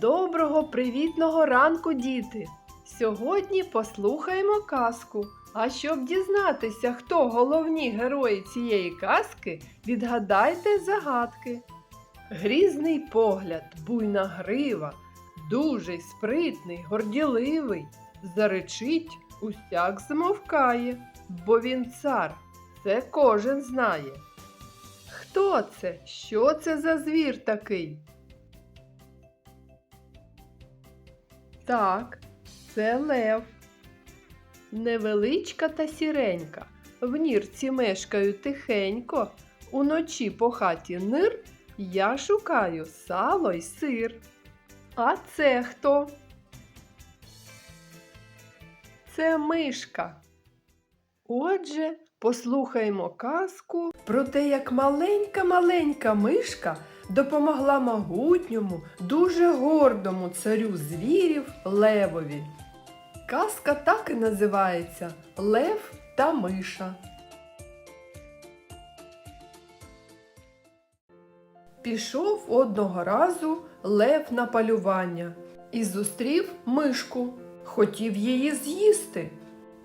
Доброго привітного ранку, діти! Сьогодні послухаємо казку. А щоб дізнатися, хто головні герої цієї казки, відгадайте загадки. Грізний погляд, буйна грива, дужий, спритний, горділивий, заречить, усяк змовкає, бо він цар, це кожен знає. Хто це? Що це за звір такий? Так, це лев. Невеличка та сіренька. В нірці мешкаю тихенько. Уночі по хаті нир я шукаю сало й сир. А це хто? Це мишка. Отже, послухаймо казку про те, як маленька-маленька мишка допомогла могутньому, дуже гордому царю звірів Левові. Казка так і називається Лев та Миша. Пішов одного разу лев на полювання і зустрів мишку. Хотів її з'їсти.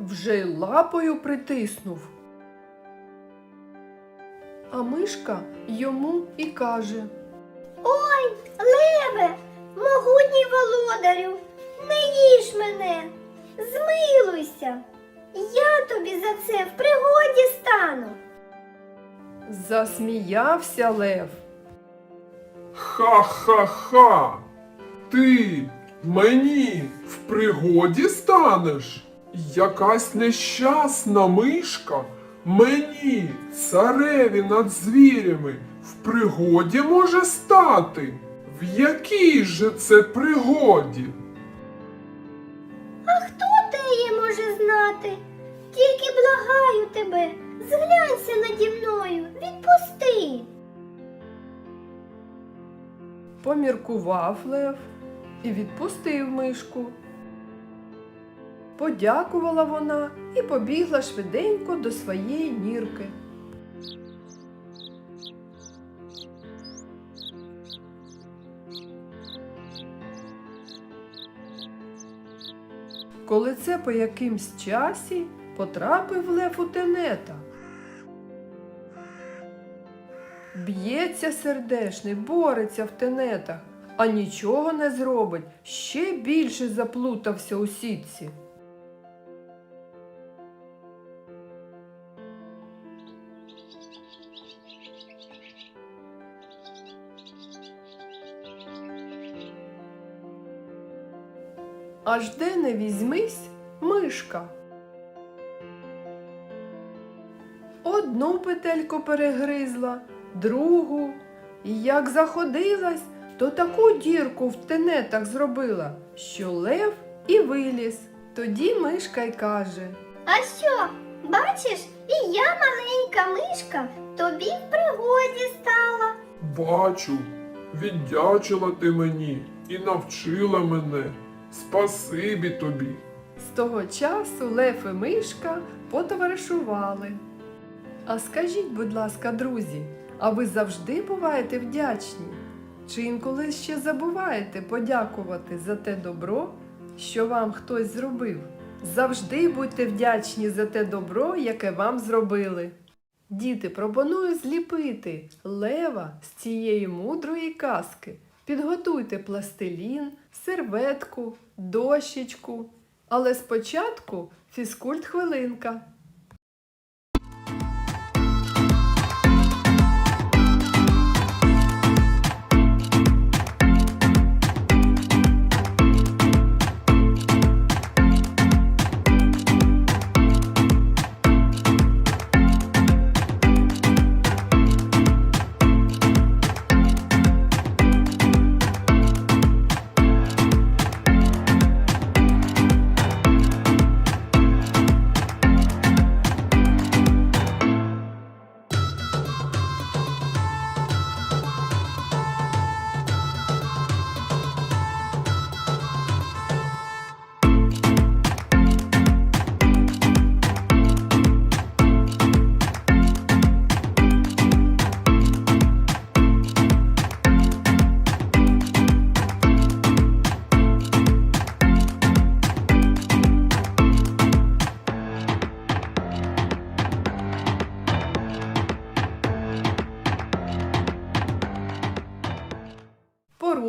Вже й лапою притиснув. А мишка йому і каже. Ой, леве, могутній володарю, не їж мене, змилуйся. Я тобі за це в пригоді стану. Засміявся лев. Ха-ха-ха! Ти мені в пригоді станеш? Якась нещасна мишка мені, цареві над звірями, в пригоді може стати. В якій же це пригоді? А хто теє може знати? Тільки благаю тебе, зглянься наді мною, відпусти. Поміркував лев і відпустив мишку. Подякувала вона і побігла швиденько до своєї нірки. Коли це по якимсь часі потрапив лев у тенета. Б'ється сердешний, бореться в тенетах, а нічого не зробить, ще більше заплутався у сітці. Аж де не візьмись мишка. Одну петельку перегризла, другу, і як заходилась, то таку дірку в тенетах зробила, що лев і виліз. Тоді мишка й каже. А що, бачиш, і я маленька мишка, тобі в пригоді стала. Бачу, віддячила ти мені і навчила мене. Спасибі тобі. З того часу Лев і Мишка потоваришували. А скажіть, будь ласка, друзі, а ви завжди буваєте вдячні? Чи інколи ще забуваєте подякувати за те добро, що вам хтось зробив? Завжди будьте вдячні за те добро, яке вам зробили. Діти, пропоную зліпити лева з цієї мудрої казки. Підготуйте пластилін, серветку, дощечку. Але спочатку фізкульт хвилинка.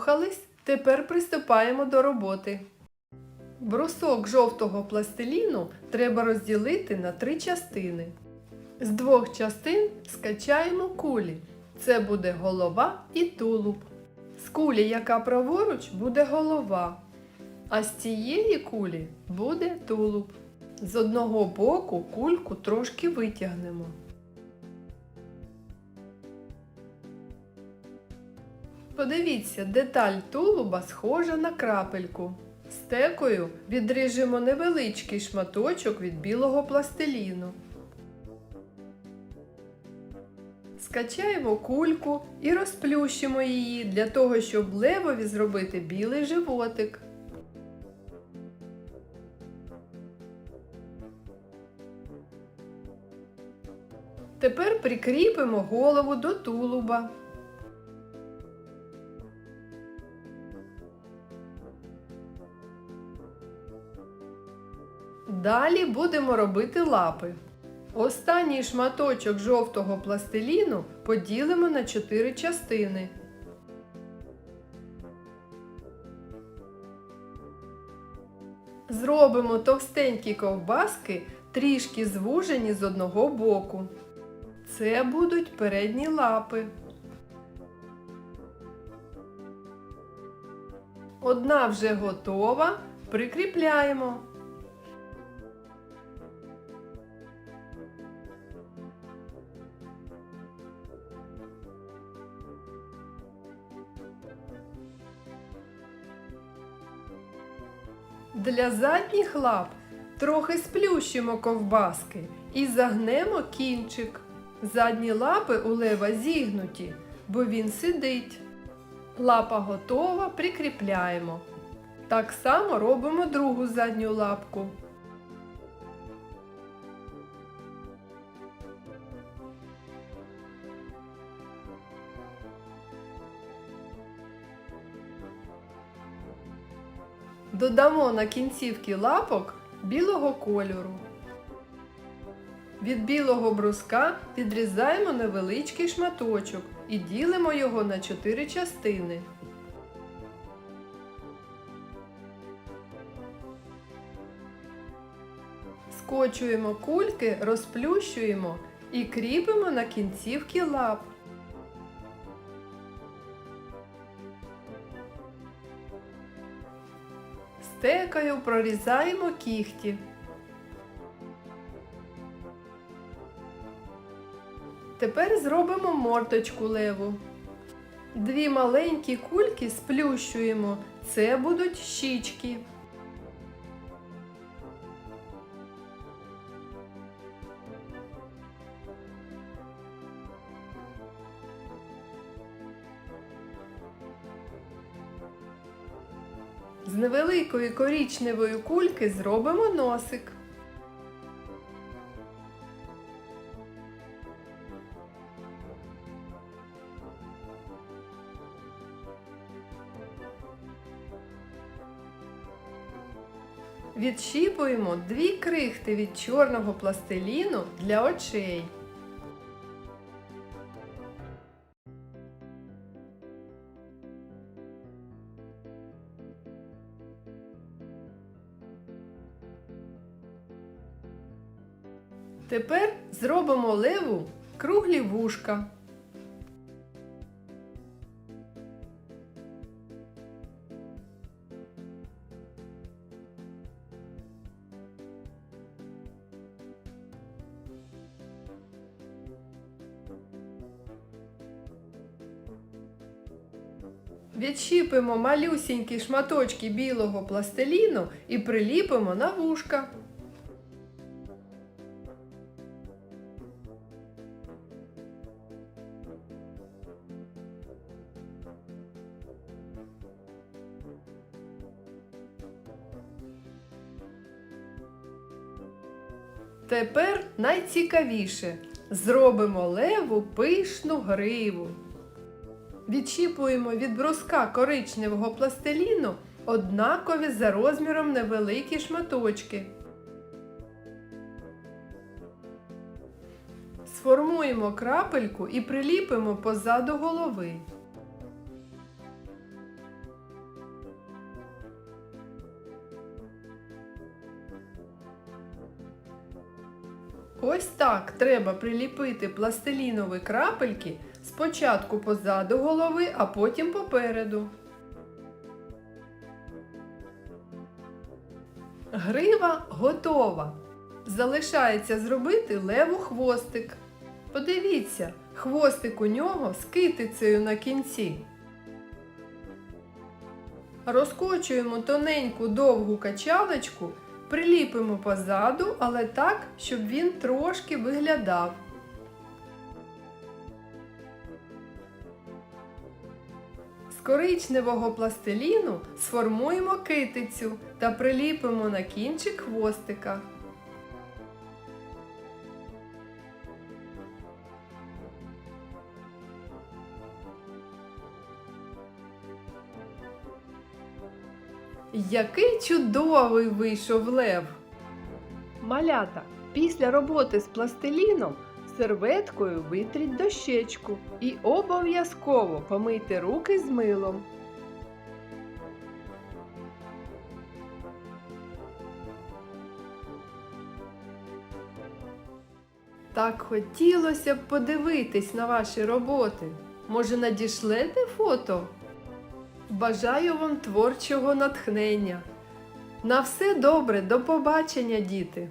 Порухались, тепер приступаємо до роботи. Брусок жовтого пластиліну треба розділити на три частини. З двох частин скачаємо кулі. Це буде голова і тулуб. З кулі, яка праворуч, буде голова, а з цієї кулі буде тулуб. З одного боку кульку трошки витягнемо. Подивіться, деталь тулуба схожа на крапельку. Стекою відріжемо невеличкий шматочок від білого пластиліну. Скачаємо кульку і розплющимо її для того, щоб левові зробити білий животик. Тепер прикріпимо голову до тулуба. Далі будемо робити лапи. Останній шматочок жовтого пластиліну поділимо на 4 частини. Зробимо товстенькі ковбаски, трішки звужені з одного боку. Це будуть передні лапи. Одна вже готова. Прикріпляємо. Для задніх лап трохи сплющимо ковбаски і загнемо кінчик. Задні лапи у лева зігнуті, бо він сидить. Лапа готова, прикріпляємо. Так само робимо другу задню лапку. Додамо на кінцівки лапок білого кольору. Від білого бруска відрізаємо невеличкий шматочок і ділимо його на 4 частини. Скочуємо кульки, розплющуємо і кріпимо на кінцівки лап. Стекою прорізаємо кігті. Тепер зробимо морточку леву. Дві маленькі кульки сплющуємо. Це будуть щічки. З невеликої корічневої кульки зробимо носик. Відщіпуємо дві крихти від чорного пластиліну для очей. Зробимо леву круглі вушка. Відщіпимо малюсінькі шматочки білого пластиліну і приліпимо на вушка. Тепер найцікавіше зробимо леву пишну гриву. Відчіпуємо від бруска коричневого пластиліну однакові за розміром невеликі шматочки. Сформуємо крапельку і приліпимо позаду голови. Ось так треба приліпити пластилінові крапельки спочатку позаду голови, а потім попереду. Грива готова. Залишається зробити леву хвостик. Подивіться, хвостик у нього з китицею на кінці. Розкочуємо тоненьку довгу качалочку, приліпимо позаду, але так, щоб він трошки виглядав. З коричневого пластиліну сформуємо китицю та приліпимо на кінчик хвостика. Який чудовий вийшов лев! Малята, після роботи з пластиліном серветкою витріть дощечку і обов'язково помийте руки з милом. Так хотілося б подивитись на ваші роботи. Може, надішлете фото? Бажаю вам творчого натхнення. На все добре, до побачення, діти!